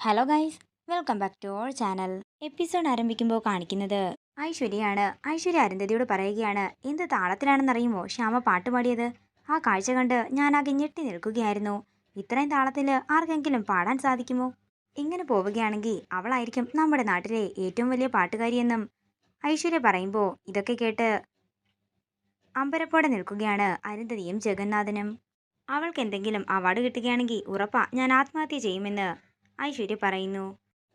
Hello guys welcome back to our channel episode ആരംഭിക്കുമ്പോൾ കാണിക്കുന്നത് ഐശ്വര്യയാണ്. ഐശ്വര്യ അരുന്ധതിയോട് പറയുകയാണ് എന്ത് താളത്തിലാണെന്നറിയുമോ ശ്യാമ പാട്ട് പാടിയത്. ആ കാഴ്ച കണ്ട് ഞാനാകെ ഞെട്ടി നിൽക്കുകയായിരുന്നു. ഇത്രയും താളത്തിൽ ആർക്കെങ്കിലും പാടാൻ സാധിക്കുമോ? ഇങ്ങനെ പോവുകയാണെങ്കിൽ അവളായിരിക്കും നമ്മുടെ നാട്ടിലെ ഏറ്റവും വലിയ പാട്ടുകാരിയെന്നും ഐശ്വര്യ പറയുമ്പോൾ ഇതൊക്കെ കേട്ട് അമ്പരപ്പോടെ നിൽക്കുകയാണ് അരുന്ധതിയും ജഗന്നാഥനും. അവൾക്ക് എന്തെങ്കിലും അവാർഡ് കിട്ടുകയാണെങ്കിൽ ഉറപ്പാ ഞാൻ ആത്മഹത്യ ചെയ്യുമെന്ന് ഐശ്വര്യ പറയുന്നു.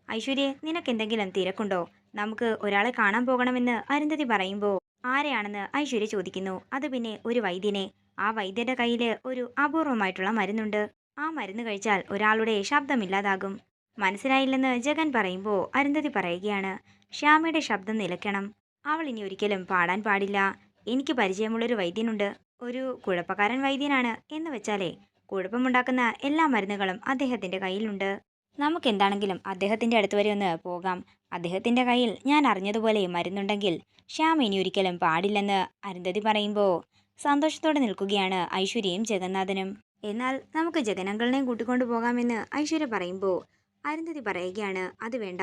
ഐശ്വര്യ നിനക്കെന്തെങ്കിലും തിരക്കുണ്ടോ? നമുക്ക് ഒരാളെ കാണാൻ പോകണമെന്ന് അരുന്ധതി പറയുമ്പോൾ ആരെയാണെന്ന് ഐശ്വര്യ ചോദിക്കുന്നു. അത് പിന്നെ ഒരു വൈദ്യനെ. ആ വൈദ്യന്റെ കയ്യിൽ ഒരു അപൂർവമായിട്ടുള്ള മരുന്നുണ്ട്. ആ മരുന്ന് കഴിച്ചാൽ ഒരാളുടെ ശബ്ദമില്ലാതാകും മനസ്സിലായില്ലെന്ന് ജഗൻ പറയുമ്പോൾ അരുന്ധതി പറയുകയാണ്. ശ്യാമയുടെ ശബ്ദം നിലയ്ക്കണം. അവൾ ഇനി ഒരിക്കലും പാടാൻ പാടില്ല. എനിക്ക് പരിചയമുള്ളൊരു വൈദ്യനുണ്ട്. ഒരു കുഴപ്പക്കാരൻ വൈദ്യനാണ് എന്ന് വെച്ചാലേ കുഴപ്പമുണ്ടാക്കുന്ന എല്ലാ മരുന്നുകളും അദ്ദേഹത്തിന്റെ കയ്യിലുണ്ട്. നമുക്ക് എന്താണെങ്കിലും അദ്ദേഹത്തിന്റെ അടുത്ത് വരെ ഒന്ന് പോകാം. അദ്ദേഹത്തിന്റെ കയ്യിൽ ഞാൻ അറിഞ്ഞതുപോലെ മരുന്നുണ്ടെങ്കിൽ ശ്യാം ഇനി ഒരിക്കലും പാടില്ലെന്ന് അരുന്ധതി പറയുമ്പോൾ സന്തോഷത്തോടെ നിൽക്കുകയാണ് ഐശ്വര്യയും ജഗന്നാഥനും. എന്നാൽ നമുക്ക് ജഗനങ്കളിനെയും കൂട്ടിക്കൊണ്ടു പോകാമെന്ന് ഐശ്വര്യ പറയുമ്പോൾ അരുന്ധതി പറയുകയാണ് അത് വേണ്ട.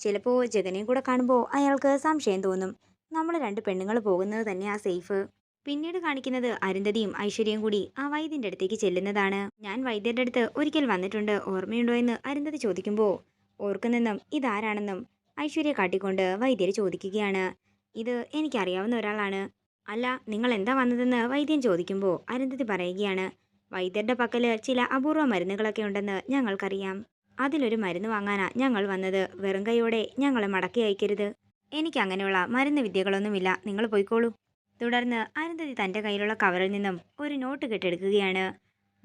ചിലപ്പോൾ ജഗനെയും കൂടെ കാണുമ്പോൾ അയാൾക്ക് സംശയം തോന്നും. നമ്മൾ രണ്ട് പെണ്ണുങ്ങൾ പോകുന്നത് തന്നെയാ സേഫ്. പിന്നീട് കാണിക്കുന്നത് അരുന്ധതിയും ഐശ്വര്യയും കൂടി ആ വൈദ്യന്റെ അടുത്തേക്ക് ചെല്ലുന്നതാണ്. ഞാൻ വൈദ്യന്റെ അടുത്ത് ഒരിക്കൽ വന്നിട്ടുണ്ട്. ഓർമ്മയുണ്ടോ എന്ന് അരുന്ധതി ചോദിക്കുമ്പോൾ ഓർക്കുന്നെന്നും ഇതാരാണെന്നും ഐശ്വര്യ കാട്ടിക്കൊണ്ട് വൈദ്യർ ചോദിക്കുകയാണ്. ഇത് എനിക്കറിയാവുന്ന ഒരാളാണ്. അല്ല നിങ്ങൾ എന്താ വന്നതെന്ന് വൈദ്യൻ ചോദിക്കുമ്പോൾ അരുന്ധതി പറയുകയാണ് വൈദ്യരുടെ പക്കൽ ചില അപൂർവ മരുന്നുകളൊക്കെ ഉണ്ടെന്ന് ഞങ്ങൾക്കറിയാം. അതിലൊരു മരുന്ന് വാങ്ങാനാ ഞങ്ങൾ വന്നത്. വെറും കൈയോടെ ഞങ്ങളെ മടക്കി അയക്കരുത്. എനിക്ക് അങ്ങനെയുള്ള മരുന്ന് വിദ്യകളൊന്നുമില്ല. നിങ്ങൾ പോയിക്കോളൂ. തുടർന്ന് അനന്തതി തന്റെ കയ്യിലുള്ള കവറിൽ നിന്നും ഒരു നോട്ട് കെട്ടെടുക്കുകയാണ്.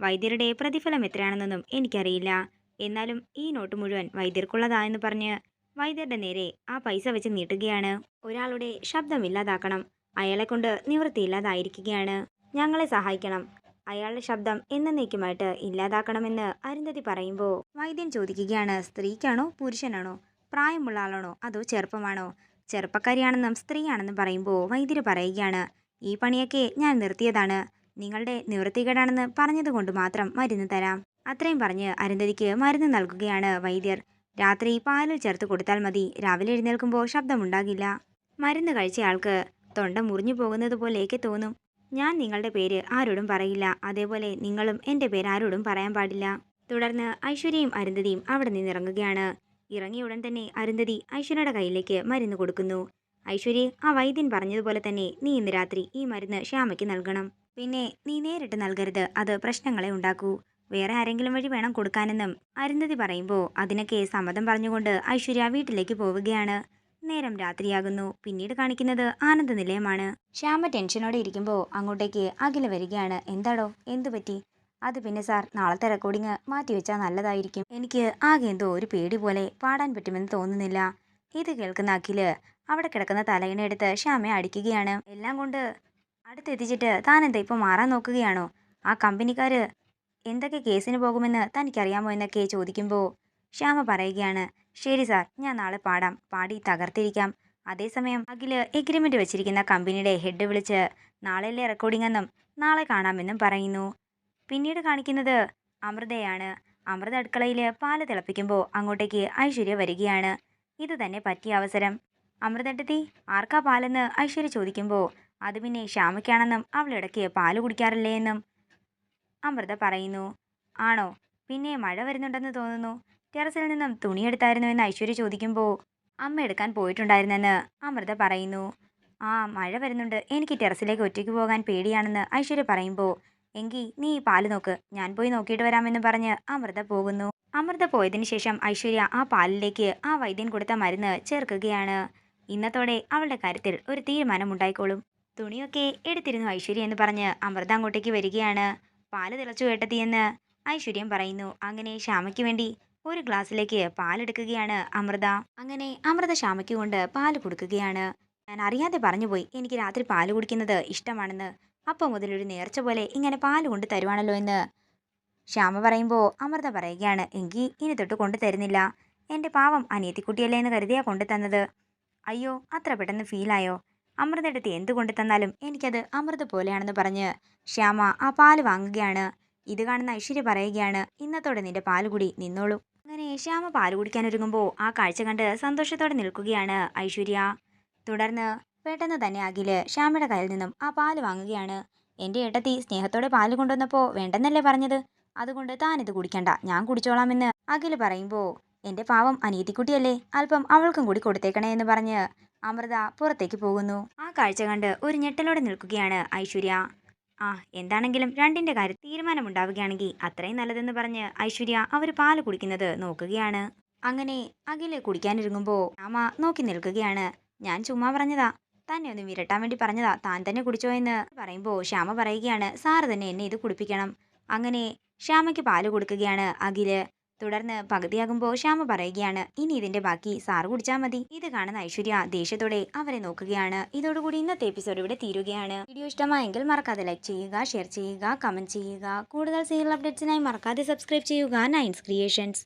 വൈദ്യരുടെ പ്രതിഫലം എത്രയാണെന്നൊന്നും എനിക്കറിയില്ല. എന്നാലും ഈ നോട്ട് മുഴുവൻ വൈദ്യർക്കുള്ളതാ എന്ന് പറഞ്ഞ് വൈദ്യരുടെ നേരെ ആ പൈസ വെച്ച് നീട്ടുകയാണ്. ഒരാളുടെ ശബ്ദമില്ലാതാക്കണം അയാളെ കൊണ്ട് നിവൃത്തിയില്ലാതായിരിക്കുകയാണ്. ഞങ്ങളെ സഹായിക്കണം. അയാളുടെ ശബ്ദം എന്നേക്കുമായിട്ട് ഇല്ലാതാക്കണമെന്ന് അരുന്ധതി പറയുമ്പോൾ വൈദ്യൻ ചോദിക്കുകയാണ് സ്ത്രീക്കാണോ പുരുഷനാണോ? പ്രായമുള്ള ആളാണോ? അതോ ചെറുപ്പമാണോ? ചെറുപ്പക്കാരിയാണെന്നും സ്ത്രീയാണെന്ന് പറയുമ്പോൾ വൈദ്യര് പറയുകയാണ് ഈ പണിയൊക്കെ ഞാൻ നിർത്തിയതാണ്. നിങ്ങളുടെ നിവൃത്തികേടാണെന്ന് പറഞ്ഞതുകൊണ്ട് മാത്രം മരുന്ന് തരാം. അത്രയും പറഞ്ഞ് അരുന്ധതിക്ക് മരുന്ന് നൽകുകയാണ് വൈദ്യർ. രാത്രി പാലിൽ ചേർത്ത് കൊടുത്താൽ മതി. രാവിലെ എഴുന്നേൽക്കുമ്പോൾ ശബ്ദമുണ്ടാകില്ല. മരുന്ന് കഴിച്ചയാൾക്ക് തൊണ്ട മുറിഞ്ഞു പോകുന്നത് പോലെയൊക്കെ തോന്നും. ഞാൻ നിങ്ങളുടെ പേര് ആരോടും പറയില്ല. അതേപോലെ നിങ്ങളും എന്റെ പേര് ആരോടും പറയാൻ പാടില്ല. തുടർന്ന് ഐശ്വര്യയും അരുന്ധതിയും അവിടെ നിന്നിറങ്ങുകയാണ്. ഇറങ്ങിയ ഉടൻ തന്നെ അരുന്ധതി ഐശ്വര്യയുടെ കയ്യിലേക്ക് മരുന്ന് കൊടുക്കുന്നു. ഐശ്വര്യ ആ വൈദ്യൻ പറഞ്ഞതുപോലെ തന്നെ നീ ഇന്ന് രാത്രി ഈ മരുന്ന് ശ്യാമയ്ക്ക് നൽകണം. പിന്നെ നീ നേരിട്ട് നൽകരുത് അത് പ്രശ്നങ്ങളെ ഉണ്ടാക്കൂ. വേറെ ആരെങ്കിലും വഴി വേണം കൊടുക്കാനെന്നും അരുന്ധതി പറയുമ്പോൾ അതിനൊക്കെ സമ്മതം പറഞ്ഞുകൊണ്ട് ഐശ്വര്യ വീട്ടിലേക്ക് പോവുകയാണ്. നേരം രാത്രിയാകുന്നു. പിന്നീട് കാണിക്കുന്നത് ആനന്ദ നിലയമാണ്. ശ്യാമ ടെൻഷനോടെ ഇരിക്കുമ്പോൾ അങ്ങോട്ടേക്ക് അഖില വരികയാണ്. എന്താടോ? എന്തു പറ്റി അത് പിന്നെ സാർ നാളത്തെ റെക്കോർഡിങ് മാറ്റിവെച്ചാൽ നല്ലതായിരിക്കും. എനിക്ക് ആകെ എന്തോ ഒരു പേടി പോലെ പാടാൻ പറ്റുമെന്ന് തോന്നുന്നില്ല. ഇത് കേൾക്കുന്ന അഖിൽ അവിടെ കിടക്കുന്ന തലയിണ എടുത്ത് ശ്യാമയെ അടിക്കുകയാണ്. എല്ലാം കൊണ്ട് അടുത്തെത്തിച്ചിട്ട് താൻ എന്താ ഇപ്പോൾ മാറാൻ നോക്കുകയാണോ? ആ കമ്പനിക്കാര് എന്തൊക്കെ കേസിന് പോകുമെന്ന് തനിക്കറിയാമോ എന്നൊക്കെ ചോദിക്കുമ്പോൾ ശ്യാമ പറയുകയാണ്. ശരി സാർ ഞാൻ നാളെ പാടാം. പാടി തകർത്തിരിക്കാം. അതേസമയം അഖിൽ എഗ്രിമെന്റ് വെച്ചിരിക്കുന്ന കമ്പനിയുടെ ഹെഡ് വിളിച്ച് നാളെയല്ലേ റെക്കോർഡിംഗ് എന്നും നാളെ കാണാമെന്നും പറയുന്നു. പിന്നീട് കാണിക്കുന്നത് അമൃതയാണ്. അമൃത അടുക്കളയിൽ പാൽ തിളപ്പിക്കുമ്പോൾ അങ്ങോട്ടേക്ക് ഐശ്വര്യ വരികയാണ്. ഇത് തന്നെ പറ്റിയ അവസരം. അമൃതട്ടത്തി ആർക്കാ പാലെന്ന്? ഐശ്വര്യ ചോദിക്കുമ്പോൾ അത് പിന്നെ ശ്യാമയ്ക്കാണെന്നും അവളിടയ്ക്ക് പാൽ കുടിക്കാറില്ലേ എന്നും. അമൃത പറയുന്നു ആണോ? പിന്നെ മഴ വരുന്നുണ്ടെന്ന് തോന്നുന്നു. ടെറസിൽ നിന്നും തുണിയെടുത്തായിരുന്നു എന്ന് ഐശ്വര്യ ചോദിക്കുമ്പോൾ അമ്മ എടുക്കാൻ പോയിട്ടുണ്ടായിരുന്നെന്ന്. അമൃത പറയുന്നു ആ മഴ വരുന്നുണ്ട്. എനിക്ക് ടെറസിലേക്ക് ഒറ്റയ്ക്ക് പോകാൻ പേടിയാണെന്ന് ഐശ്വര്യ പറയുമ്പോൾ എങ്കിൽ നീ ഈ പാൽ നോക്ക്. ഞാൻ പോയി നോക്കിയിട്ട് വരാമെന്ന് പറഞ്ഞ് അമൃത പോകുന്നു. അമൃത പോയതിനു ശേഷം ഐശ്വര്യ ആ പാലിലേക്ക് ആ വൈദ്യൻ കൊടുത്ത മരുന്ന് ചേർക്കുകയാണ്. ഇന്നത്തോടെ അവളുടെ കാര്യത്തിൽ ഒരു തീരുമാനമുണ്ടായിക്കോളും. തുണിയൊക്കെ എടുത്തിരുന്നു ഐശ്വര്യ എന്ന് പറഞ്ഞ് അമൃത അങ്ങോട്ടേക്ക് വരികയാണ്. പാൽ തിളച്ചു കേട്ടതിയെന്ന് ഐശ്വര്യം പറയുന്നു. അങ്ങനെ ശ്യാമയ്ക്ക് വേണ്ടി ഒരു ഗ്ലാസ്സിലേക്ക് പാലെടുക്കുകയാണ് അമൃത. അങ്ങനെ അമൃത ശ്യാമയ്ക്ക് കൊണ്ട് പാൽ കൊടുക്കുകയാണ്. ഞാൻ അറിയാതെ പറഞ്ഞുപോയി എനിക്ക് രാത്രി പാൽ കുടിക്കുന്നത് ഇഷ്ടമാണെന്ന് അപ്പം മുതലൊരു നേർച്ച പോലെ ഇങ്ങനെ പാൽ കൊണ്ട് തരുവാണല്ലോ എന്ന്. ശ്യാമ പറയുമ്പോൾ അമൃത പറയുകയാണ് എങ്കിൽ ഇനി തൊട്ട് കൊണ്ടു തരുന്നില്ല. എന്റെ പാവം അനിയത്തിക്കുട്ടിയല്ലേ എന്ന് കരുതിയാ കൊണ്ടു തന്നത്. അയ്യോ അത്ര പെട്ടെന്ന് ഫീലായോ അമൃതടുത്ത് എന്ത് കൊണ്ടു തന്നാലും എനിക്കത് അമൃത പോലെയാണെന്ന് പറഞ്ഞ് ശ്യാമ ആ പാൽ വാങ്ങുകയാണ്. ഇത് കാണുന്ന ഐശ്വര്യ പറയുകയാണ് ഇന്നത്തോടെ നിന്റെ പാൽ കൂടി നിന്നോളൂ. അങ്ങനെ ശ്യാമ പാൽ കുടിക്കാനൊരുങ്ങുമ്പോൾ ആ കാഴ്ച കണ്ട് സന്തോഷത്തോടെ നിൽക്കുകയാണ് ഐശ്വര്യ. തുടർന്ന് പെട്ടെന്ന് തന്നെ അഖിൽ ശ്യാമയുടെ കയ്യിൽ നിന്നും ആ പാൽ വാങ്ങുകയാണ്. എന്റെ ഏട്ടത്തി സ്നേഹത്തോടെ പാൽ കൊണ്ടുവന്നപ്പോൾ വേണ്ടെന്നല്ലേ പറഞ്ഞത്? അതുകൊണ്ട് താനിത് കുടിക്കണ്ട ഞാൻ കുടിച്ചോളാമെന്ന്. അഖിൽ പറയുമ്പോൾ എന്റെ പാവം അനീതിക്കുട്ടിയല്ലേ അല്പം അവൾക്കും കൂടി കൊടുത്തേക്കണേ എന്ന് പറഞ്ഞ് അമൃത പുറത്തേക്ക് പോകുന്നു. ആ കാഴ്ച കണ്ട് ഒരു ഞെട്ടലോടെ നിൽക്കുകയാണ് ഐശ്വര്യ. ആ എന്താണെങ്കിലും രണ്ടിന്റെ കാര്യം തീരുമാനമുണ്ടാവുകയാണെങ്കിൽ അത്രയും നല്ലതെന്ന് പറഞ്ഞ് ഐശ്വര്യ അവർ പാൽ കുടിക്കുന്നത് നോക്കുകയാണ്. അങ്ങനെ അഖിൽ കുടിക്കാനിരുങ്ങുമ്പോൾ രാമ നോക്കി നിൽക്കുകയാണ്. ഞാൻ ചുമ്മാ പറഞ്ഞതാ തന്നെ ഒന്ന് വിരട്ടാൻ വേണ്ടി പറഞ്ഞതാ. താൻ തന്നെ കുടിച്ചോ എന്ന് പറയുമ്പോൾ ശ്യാമ പറയുകയാണ് സാറ് തന്നെ എന്നെ ഇത് കുടിപ്പിക്കണം. അങ്ങനെ ശ്യാമയ്ക്ക് പാൽ കൊടുക്കുകയാണ്. അഖിൽ തുടർന്ന് പകുതിയാകുമ്പോൾ ശ്യാമ പറയുകയാണ് ഇനി ഇതിന്റെ ബാക്കി സാറ് കുടിച്ചാൽ മതി. ഇത് കാണുന്ന ഐശ്വര്യ ദേഷ്യത്തോടെ അവരെ നോക്കുകയാണ്. ഇതോടുകൂടി ഇന്നത്തെ എപ്പിസോഡ് ഇവിടെ തീരുകയാണ്. വീഡിയോ ഇഷ്ടമായെങ്കിൽ മറക്കാതെ ലൈക്ക് ചെയ്യുക ഷെയർ ചെയ്യുക കമന്റ് ചെയ്യുക. കൂടുതൽ സീരിയൽ അപ്ഡേറ്റ്സിനായി മറക്കാതെ സബ്സ്ക്രൈബ് ചെയ്യുക. Nines creations.